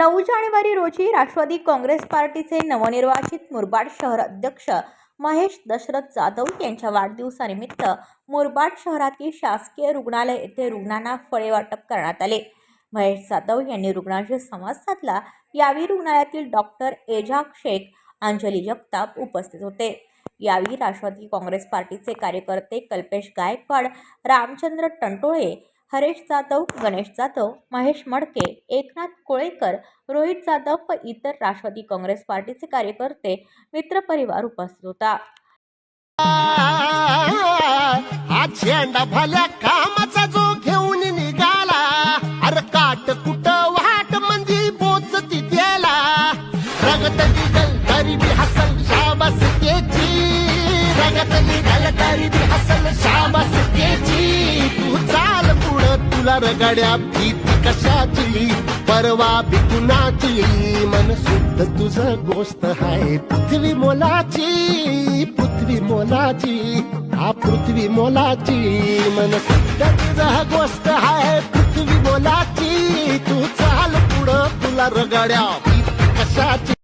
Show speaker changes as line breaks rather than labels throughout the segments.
नऊ जानेवारी रोजी राष्ट्रवादी काँग्रेस पार्टीचे नवनिर्वाचित मुरबाड शहर अध्यक्ष महेश दशरथ जाधव यांच्या वाढदिवसानिमित्त मुरबाड शहरातील शासकीय रुग्णालय येथे रुग्णांना फळे वाटप करण्यात आले. महेश जाधव यांनी रुग्णांशी संवाद साधला. यावेळी रुग्णालयातील डॉक्टर एजाक शेख अंजली जगताप उपस्थित होते. यावेळी राष्ट्रवादी काँग्रेस पार्टीचे कार्यकर्ते कल्पेश गायकवाड रामचंद्र टंटोळे हरेश जाधव गणेश जाधव महेश मडके एकनाथ कोळेकर रोहित जाधव व इतर राष्ट्रवादी काँग्रेस पार्टीचे कार्यकर्ते मित्रपरिवार उपस्थित होता.
भल्या कामाचा जो घेऊन निघाला अरे काट कुट वाट म्हणजे पोचती त्याला रगत निघल तरी बी हसल शाबास त्याची रगत निघल तरी बी तुला रगड्या भीती कशाची? परवा बिकुनाची मन शुद्ध तुझं गोष्ट आहे पृथ्वी मोलाची पृथ्वी मोलाची. हा पृथ्वी मोलाची. मन शुद्ध तुझं गोष्ट आहे पृथ्वी मोलाची. तू चाल पुढं तुला रगड्या भीती कशाची?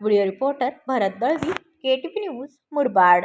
Video reporter Bharat Dalvi KTP news Murbad.